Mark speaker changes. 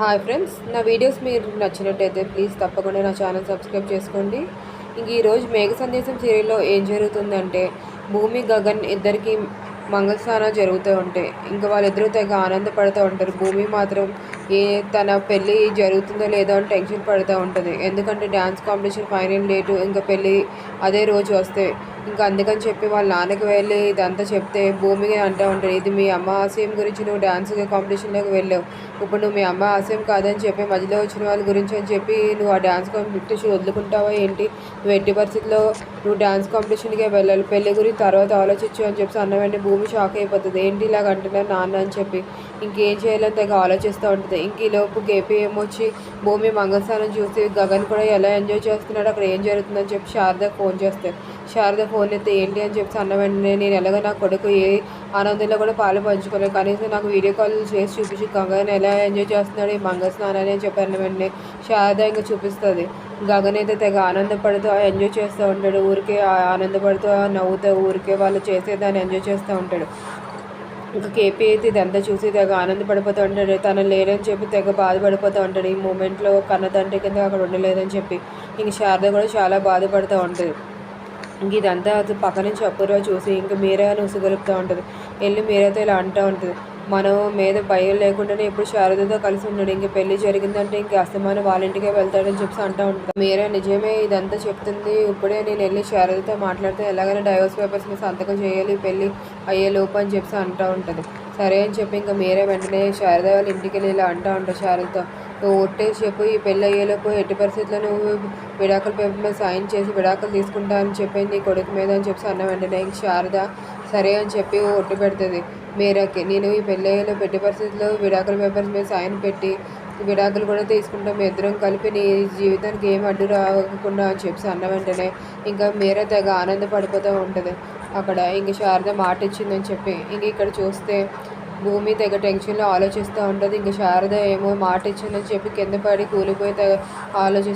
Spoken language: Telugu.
Speaker 1: హాయ్ ఫ్రెండ్స్ నా వీడియోస్ మీరు నచ్చినట్టయితే ప్లీజ్ తప్పకుండా నా ఛానల్ సబ్స్క్రైబ్ చేసుకోండి. ఇంక ఈరోజు మేఘ సందేశం సీరియల్లో ఏం జరుగుతుందంటే భూమి గగన్ ఇద్దరికి మంగళస్నానాలు జరుగుతూ ఉంటాయి ఇంకా వాళ్ళిద్దరూ తెగ ఆనందపడుతూ ఉంటారు. భూమి మాత్రం ఏ తన పెళ్ళి జరుగుతుందో లేదో అని టెన్షన్ పడుతూ ఉంటుంది. ఎందుకంటే డ్యాన్స్ కాంపిటీషన్ ఫైనల్ డేటు ఇంకా పెళ్ళి అదే రోజు వస్తే. ఇంకా అందుకని చెప్పి వాళ్ళ నాన్నకి వెళ్ళి ఇదంతా చెప్తే భూమికి అంటూ ఉంటాడు ఇది మీ అమ్మ ఆశయం గురించి నువ్వు డ్యాన్స్ కాంపిటీషన్లోకి వెళ్ళావు. ఇప్పుడు నువ్వు మీ అమ్మ ఆశయం కాదని చెప్పి మధ్యలో వచ్చిన వాళ్ళ గురించి అని చెప్పి నువ్వు ఆ డ్యాన్స్ కాంపిటీషన్ వదులుకుంటావా ఏంటి? నువ్వు ఎట్టి పరిస్థితుల్లో నువ్వు డ్యాన్స్ కాంపిటీషన్కే వెళ్ళాలి. పెళ్ళి గురించి తర్వాత ఆలోచించు అని చెప్పి అన్న వెంటనే భూమి షాక్ అయిపోతుంది. ఏంటి ఇలాగ అంటున్నారు నాన్న అని చెప్పి. ఇంకేం చేయాలని తెగ ఆలోచిస్తూ ఉంటుంది. ఇంక ఈలోపు కేపీ వచ్చి భూమి మంగళస్నానం చూసి గగన్ కూడా ఎలా ఎంజాయ్ చేస్తున్నాడు అక్కడ ఏం జరుగుతుందని చెప్పి శారద ఫోన్ చేస్తారు శారద ఫోన్ ఎత్తే ఏంటి అని చెప్పి అన్న వెంటనే నేను ఎలాగో నా కొడుకు ఏ ఆనందంలో కూడా పాలు పంచుకోలేదు. కనీసం నాకు వీడియో కాల్ చేసి చూపించి గగన్ ఎలా ఎంజాయ్ చేస్తున్నాడు ఈ మంగళ అని చెప్పి అన్న వెంటనే శారద ఇంకా చూపిస్తుంది. గగన్ అయితే తెగ ఆనందపడుతూ ఎంజాయ్ చేస్తూ ఉంటాడు. ఊరికే ఆనందపడుతూ నవ్వుతూ ఊరికే వాళ్ళు చేసేదాన్ని ఎంజాయ్ చేస్తూ ఉంటాడు. ఇంకా కేపీ అయితే ఇదంతా చూసి తెగ ఆనందపడిపోతూ ఉంటాడు. తను లేడని చెప్పి తెగ బాధపడిపోతూ ఉంటాడు. ఈ మూమెంట్లో కన్నతండ్రి కింద అక్కడ ఉండలేదని చెప్పి ఇంక శారద కూడా చాలా బాధపడుతూ ఉంటుంది. ఇంక ఇదంతా అది పక్క నుంచి అపూర్వ చూసి ఇంక మీరే అని ఉసుగొలుపుతూ ఉంటుంది. వెళ్ళి మీరైతే ఇలా అంటూ ఉంటుంది. మనం మీద భయం లేకుండానే ఎప్పుడు శారదతో కలిసి ఉన్నాడు ఇంక పెళ్ళి జరిగిందంటే ఇంక అస్తమానం వాళ్ళ ఇంటికే వెళ్తాడని చెప్పి అంటూ ఉంటుంది మీరే నిజమే ఇదంతా చెప్తుంది. ఇప్పుడే నేను వెళ్ళి శారదతో మాట్లాడితే ఎలాగైనా డైవర్స్ పేపర్స్ మీద సంతకం చేయాలి పెళ్ళి అయ్యే లోపు అని చెప్పి అంటూ ఉంటుంది. సరే అని చెప్పి ఇంకా మీరే వెంటనే శారద వాళ్ళ ఇంటికి వెళ్ళి ఇలా అంటూ ఉంటారు శారదతో. నువ్వు ఒట్టేసి చెప్పు ఈ పెళ్ళి అయ్యేలోపు ఎట్టి పరిస్థితుల్లో నువ్వు విడాకుల పేపర్ మీద సైన్ చేసి విడాకులు తీసుకుంటా అని చెప్పి నీ కొడుకు మీద అని చెప్పి అన్న వెంటనే ఇంక శారద సరే అని చెప్పి ఒట్టు పెడుతుంది. మేరకి. నేను ఈ పెళ్ళయ్యలో పెట్టి పరిస్థితుల్లో విడాకుల పేపర్స్ మీద సాయం పెట్టి విడాకులు కూడా తీసుకుంటాం. మీ ఇద్దరం కలిపి నీ జీవితానికి ఏం అడ్డు రాకుండా అని చెప్పి అన్న వెంటనే ఇంకా మీరే తెగ ఆనందపడిపోతూ ఉంటుంది. అక్కడ ఇంక శారద మాట ఇచ్చిందని చెప్పి ఇంక ఇక్కడ చూస్తే భూమి తెగ టెన్షన్లో ఆలోచిస్తూ ఉంటుంది. ఇంక శారద ఏమో మాట ఇచ్చిందని చెప్పి కింద పడి కూలిపోయి తెగ ఆలోచిస్తూ